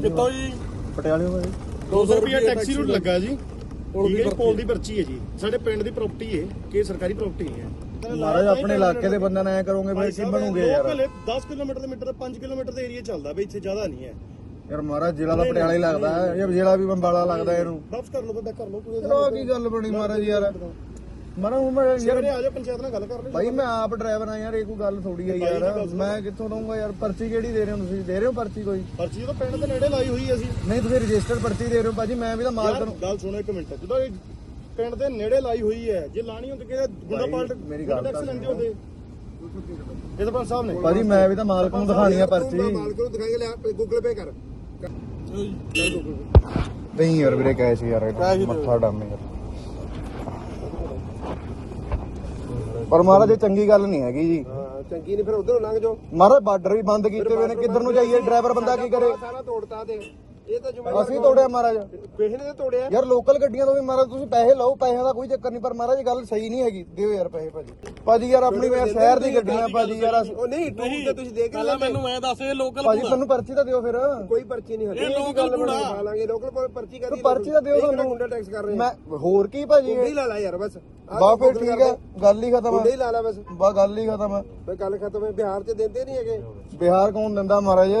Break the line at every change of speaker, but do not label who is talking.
ਕਿੱਥੋਂ ਜੀ?
ਪਟਿਆਲੇ ਭਾਈ
200 ਰੁਪਏ ਟੈਕਸੀ ਰੂਟ ਲੱਗਾ ਜੀ। ਠੀਕ ਹੈ ਕੋਲ ਦੀ ਪਰਚੀ ਹੈ ਜੀ। ਸਾਡੇ ਪਿੰਡ ਦੀ ਪ੍ਰਾਪਰਟੀ ਹੈ ਕਿ ਸਰਕਾਰੀ ਪ੍ਰਾਪਰਟੀ ਹੈ।
ਮਹਾਰਾਜ ਆਪਣੇ ਇਲਾਕੇ ਦੇ ਬੰਦਿਆਂ ਨਾਲ ਐ ਕਰੋਗੇ ਫਿਰ ਕੀ ਬਣੂਗੇ ਯਾਰ।
10 ਕਿਲੋਮੀਟਰ ਦੇ ਮੀਟਰ 5 ਕਿਲੋਮੀਟਰ ਦੇ ਏਰੀਆ ਚੱਲਦਾ ਬਈ ਇੱਥੇ ਜ਼ਿਆਦਾ ਨਹੀਂ ਹੈ।
ਯਾਰ ਮਹਾਰਾਜ ਜ਼ਿਲ੍ਹਾ ਦਾ ਪਟਿਆਲਾ ਹੀ ਲੱਗਦਾ। ਹੈ ਇਹ ਜ਼ਿਲ੍ਹਾ ਵੀ ਬੰਬਾਲਾ ਲੱਗਦਾ ਇਹਨੂੰ।
ਵਾਪਸ ਕਰ ਲਓ ਬੰਦਾ ਕਰ ਲਓ
ਕੀ ਗੱਲ ਬਣੀ ਮਹਾਰਾਜ ਯਾਰ। ਮਰਾਂ ਮੈਂ ਯਾਰ
ਯਾਰ ਆ ਜਾ ਪੰਚਾਇਤ ਨਾਲ ਗੱਲ ਕਰ ਲਈ
ਭਾਈ ਮੈਂ ਆਪ ਡਰਾਈਵਰ ਆ ਯਾਰ ਇਹ ਕੋਈ ਗੱਲ ਥੋੜੀ ਆ ਯਾਰ। ਮੈਂ ਕਿੱਥੋਂ ਦਊਂਗਾ ਯਾਰ? ਪਰਚੀ ਕਿਹੜੀ ਦੇ ਰਹੇ ਹੋ ਤੁਸੀਂ? ਦੇ ਰਹੇ ਹੋ ਪਰਚੀ ਕੋਈ?
ਪਰਚੀ ਤਾਂ ਪਿੰਡ ਦੇ ਨੇੜੇ ਲਾਈ ਹੋਈ ਹੈ ਅਸੀਂ
ਨਹੀਂ ਤੁਸੀਂ ਰਜਿਸਟਰਡ ਪਰਚੀ ਦੇ ਰਹੇ ਹੋ ਭਾਜੀ ਮੈਂ ਵੀ ਤਾਂ ਮਾਲਕ ਨੂੰ
ਗੱਲ ਸੁਣੋ ਇੱਕ ਮਿੰਟ। ਜਦੋਂ ਇਹ ਪਿੰਡ ਦੇ ਨੇੜੇ ਲਾਈ ਹੋਈ ਹੈ ਜੇ ਲਾਣੀ ਹੁੰਦੀ ਕਿ ਗੁੰਡਾ ਪਾਲਟ
ਮੇਰੀ ਗੱਲ
ਟੈਕਸ ਲੈਂਦੇ ਹੁੰਦੇ। ਇਹ ਤਾਂ ਸਾਹਿਬ ਨੇ।
ਭਾਜੀ ਮੈਂ ਵੀ ਤਾਂ ਮਾਲਕ ਨੂੰ ਦਿਖਾਣੀ ਆ ਪਰਚੀ।
ਮਾਲਕ ਨੂੰ ਦਿਖਾਏਗਾ ਲੈ ਗੂਗਲ ਪੇ ਕਰ।
ਨਹੀਂ ਯਾਰ ਵੀਰੇ ਕਹੇ ਸੀ ਯਾਰ ਮੱਥਾ ਡਾਮੇ ਯਾਰ। ਪਰ ਮਹਾਰਾਜ ਇਹ ਚੰਗੀ ਗੱਲ ਨਹੀਂ ਹੈਗੀ ਜੀ।
ਹਾਂ ਚੰਗੀ ਨਹੀਂ ਫਿਰ ਉਧਰੋਂ ਲੰਘ ਜਾਓ।
ਮਹਾਰਾਜ ਬਾਰਡਰ ਵੀ ਬੰਦ ਕੀਤੇ ਹੋਏ ਨੇ ਕਿੱਧਰ ਨੂੰ ਜਾਈਏ? ਡਰਾਈਵਰ ਬੰਦਾ ਕੀ ਕਰੇ?
ਸਾਰਾ ਤੋੜਤਾ ਤੇ। ਇਹ ਤਾਂ
ਅਸੀਂ ਤੋੜਿਆ ਮਹਾਰਾਜ।
ਕਿਸੇ ਨੇ ਤਾਂ ਤੋੜਿਆ।
ਯਾਰ ਲੋਕਲ ਗੱਡੀਆਂ ਤੋਂ ਵੀ ਮਹਾਰਾਜ ਤੁਸੀਂ ਪੈਸੇ ਲਓ ਪੈਸਿਆਂ ਦਾ ਕੋਈ ਚੱਕਰ ਨਹੀਂ ਪਰ ਮਹਾਰਾਜ ਗੱਲ ਸਹੀ ਨਹੀਂ ਹੈਗੀ। ਦਿਓ ਯਾਰ ਪੈਸੇ ਭਾਜੀ। ਭਾਜੀ ਯਾਰ ਆਪਣੀ ਯਾਰ ਸ਼ਹਿਰ ਦੀ ਗੱਡੀਆਂ ਭਾਜੀ ਯਾਰ ਅਸੀਂ-
ਉਹ ਨਹੀਂ ਟੂਰ ਤੇ ਤੁਸੀਂ ਦੇਖ
ਪਹਿਲਾਂ ਮੈਨੂੰ ਐ ਦੱਸ ਇਹ ਲੋਕਲ
ਭਾਜੀ ਤੁਹਾਨੂੰ ਪਰਚੀ ਤਾਂ ਦਿਓ ਫਿਰ।
ਕੋਈ ਪਰਚੀ ਨਹੀਂ ਹਟੇ
ਇਹ ਲੋਕਲ ਕੂੜਾ।
ਖਾ ਲਾਂਗੇ। ਲੋਕਲ ਕੋਲ ਪਰਚੀ ਕਰੀ
ਪਰਚੀ ਤਾਂ ਦਿਓ
ਸਾਨੂੰ। ਗੁੰਡਾ ਟੈਕਸ ਕਰ ਰਹੇ
ਮੈਂ ਹੋਰ ਕੀ ਭਾਜੀ?
ਗੁੰਡੇ ਲਾ ਲਾ ਯਾਰ ਬਸ। ਆਹ
ਬਾ ਫਿਰ
Google
ਠੀਕ ਹੈ ਗੱਲ ਹੀ ਖਤਮ
ਗੁੰਡੇ ਹੀ ਲਾ ਲਾ ਬਸ।
ਬਾ ਗੱਲ ਹੀ ਖਤਮ ਹੈ
ਬਈ ਗੱਲ ਖਤਮ ਹੈ ਬਿਹਾਰ ਚ ਦਿੰਦੇ ਨਹੀਂ ਹੈਗੇ।
ਬਿਹਾਰ ਕੌਣ ਦਿੰਦਾ ਮਹਾਰਾਜ।